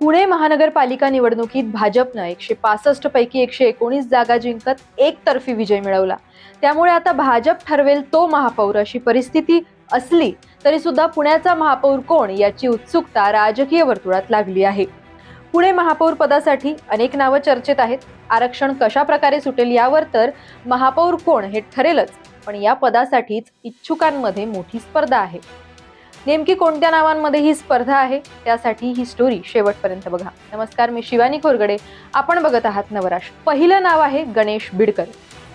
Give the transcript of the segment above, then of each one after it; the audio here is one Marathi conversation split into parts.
पुणे महानगरपालिका निवडणुकीत भाजपनं एकशे पासष्ट पैकी एकशे एकोणीस जागा जिंकत एकतर्फी विजय मिळवला. त्यामुळे आता भाजप ठरवेल तो महापौर अशी परिस्थिती असली तरी सुद्धा पुण्याचा महापौर कोण याची उत्सुकता राजकीय वर्तुळात लागली आहे. पुणे महापौर पदासाठी अनेक नावं चर्चेत आहेत. आरक्षण कशा प्रकारे सुटेल यावर तर महापौर कोण हे ठरेलच पण या पदासाठीच इच्छुकांमध्ये मोठी स्पर्धा आहे. नेमकी कोणत्या नावांमध्ये ही स्पर्धा आहे त्यासाठी ही स्टोरी शेवटपर्यंत बघा. नमस्कार मी शिवानी खोरगडे. आपण बघत आहात नवराष्ट्र पहिलं नाव आहे गणेश बिडकर.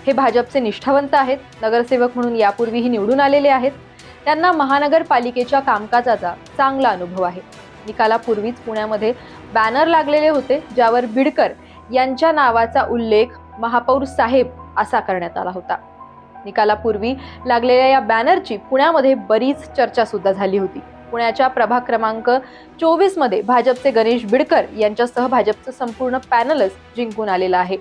हे भाजपचे निष्ठावंत आहेत. नगरसेवक म्हणून यापूर्वीही निवडून आलेले आहेत. त्यांना महानगरपालिकेच्या कामकाजाचा चांगला अनुभव आहे. निकालापूर्वीच पुण्यामध्ये बॅनर लागलेले होते ज्यावर बिडकर यांच्या नावाचा उल्लेख महापौर साहेब असा करण्यात आला होता. निकालापूर्वी लागलेल्या या बॅनरची पुण्यामध्ये बरीच चर्चा सुद्धा झाली होती. पुण्याच्या प्रभाग क्रमांक चोवीसमध्ये भाजपचे गणेश बिडकर यांच्यासह भाजपचं संपूर्ण पॅनलच जिंकून आलेलं आहे.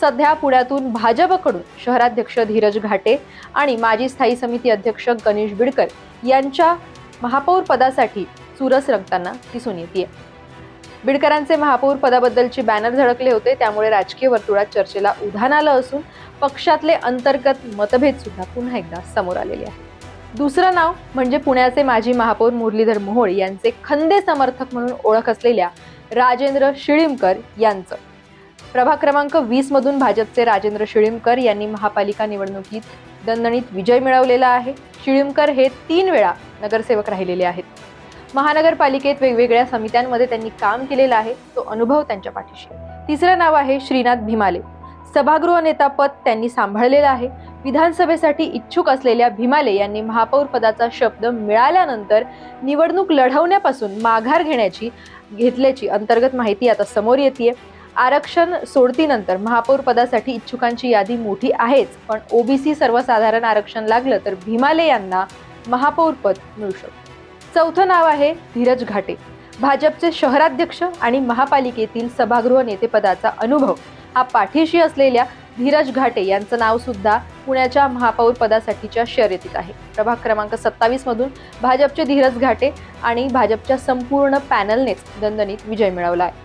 सध्या पुण्यातून भाजपकडून शहराध्यक्ष धीरज घाटे आणि माजी स्थायी समिती अध्यक्ष गणेश बिडकर यांच्या महापौर पदासाठी चुरस रंगताना दिसून येते बिडकरांचे महापौर पदाबद्दलचे बॅनर झळकले होते. त्यामुळे राजकीय वर्तुळात चर्चेला उधाण आलं असून पक्षातले अंतर्गत मतभेद सुद्धा पुन्हा एकदा समोर आलेले आहे दुसरं नाव म्हणजे पुण्याचे माजी महापौर मुरलीधर मोहोळ यांचे खंदे समर्थक म्हणून ओळख असलेल्या राजेंद्र शिळीमकर यांचं. प्रभाग क्रमांक वीस मधून भाजपचे राजेंद्र शिळीमकर यांनी महापालिका निवडणुकीत दणदणीत विजय मिळवलेला आहे. शिळीमकर हे तीन वेळा नगरसेवक राहिलेले आहेत. महानगरपालिकेत वेगवेगळ्या समित्यांमध्ये त्यांनी काम केलेलं आहे तो अनुभव त्यांच्या पाठीशी तिसरं नाव आहे श्रीनाथ भीमाले. सभागृह नेता पद त्यांनी सांभाळलेलं आहे. विधानसभेसाठी इच्छुक असलेल्या भीमाले यांनी महापौर पदाचा शब्द मिळाल्यानंतर निवडणूक लढवण्यापासून माघार घेण्याची घेतल्याची अंतर्गत माहिती आता समोर येते आरक्षण सोडतीनंतर महापौर पदासाठी इच्छुकांची यादी मोठी आहेच पण ओबीसी सर्वसाधारण आरक्षण लागलं तर भीमाले यांना महापौरपद मिळू शकतं. चौथं नाव आहे धीरज घाटे. भाजपचे शहराध्यक्ष आणि महापालिकेतील सभागृह नेतेपदाचा अनुभव. हा पाठीशी असलेल्या धीरज घाटे यांचं नाव सुद्धा पुण्याच्या महापौर पदासाठीच्या शर्यतीत आहे. प्रभाग क्रमांक सत्तावीस मधून भाजपचे धीरज घाटे आणि भाजपच्या संपूर्ण पॅनलनेच दणदणीत विजय मिळवला आहे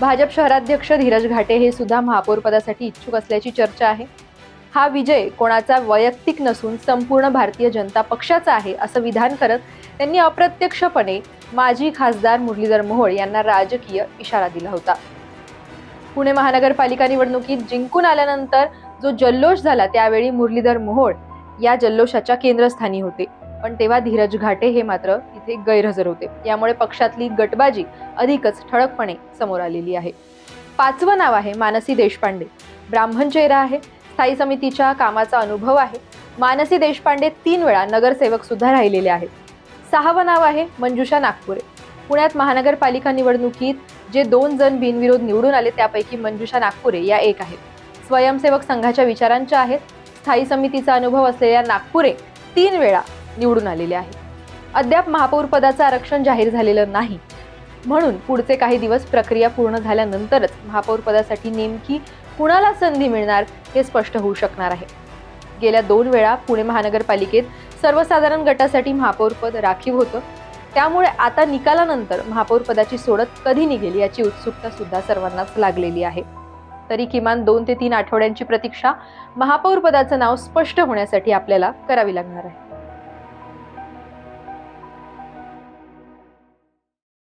भाजप शहराध्यक्ष धीरज घाटे हे सुद्धा महापौर पदासाठी इच्छुक असल्याची चर्चा आहे. हा विजय कोणाचा वैयक्तिक नसून संपूर्ण भारतीय जनता पक्षाचा आहे असं विधान करत त्यांनी अप्रत्यक्षपणे माजी खासदार मुरलीधर मोहोळ यांना राजकीय इशारा दिला होता. पुणे महानगरपालिका निवडणुकीत जिंकून आल्यानंतर जो जल्लोष झाला त्यावेळी मुरलीधर मोहोळ या जल्लोषाच्या केंद्रस्थानी होते. पण तेव्हा धीरज घाटे हे मात्र तिथे गैरहजर होते. यामुळे पक्षातली गटबाजी अधिकच ठळकपणे समोर आलेली आहे. पाचवं नाव आहे मानसी देशपांडे. ब्राह्मण चेहरा आहे. स्थायी समितीच्या कामाचा अनुभव आहे. मानसी देशपांडे तीन वेळा नगरसेवक सुद्धा राहिलेले आहेत. सहावं नाव आहे मंजुषा नागपुरे. पुण्यात महानगरपालिका निवडणुकीत जे दोन जण बिनविरोध निवडून आले त्यापैकी मंजुषा नागपुरे या एक आहेत. स्वयंसेवक संघाच्या विचारांच्या आहेत. स्थायी समितीचा अनुभव असलेल्या नागपुरे तीन वेळा निवडून आलेले आहेत. अद्याप महापौर पदाचं आरक्षण जाहीर झालेलं नाही. म्हणून पुढचे काही दिवस प्रक्रिया पूर्ण झाल्यानंतरच महापौर पदासाठी नेमकी कुणाला संधी मिळणार हे स्पष्ट होऊ शकणार आहे. गेल्या दोन वेळा पुणे महानगरपालिकेत सर्वसाधारण गटासाठी महापौरपद राखीव होतं. त्यामुळे आता निकालानंतर महापौरपदाची सोडत कधी निघेल याची उत्सुकता सुद्धा सर्वांनाच लागलेली आहे. तरी किमान दोन ते तीन आठवड्यांची प्रतीक्षा महापौरपदाचं नाव स्पष्ट होण्यासाठी आपल्याला करावी लागणार आहे.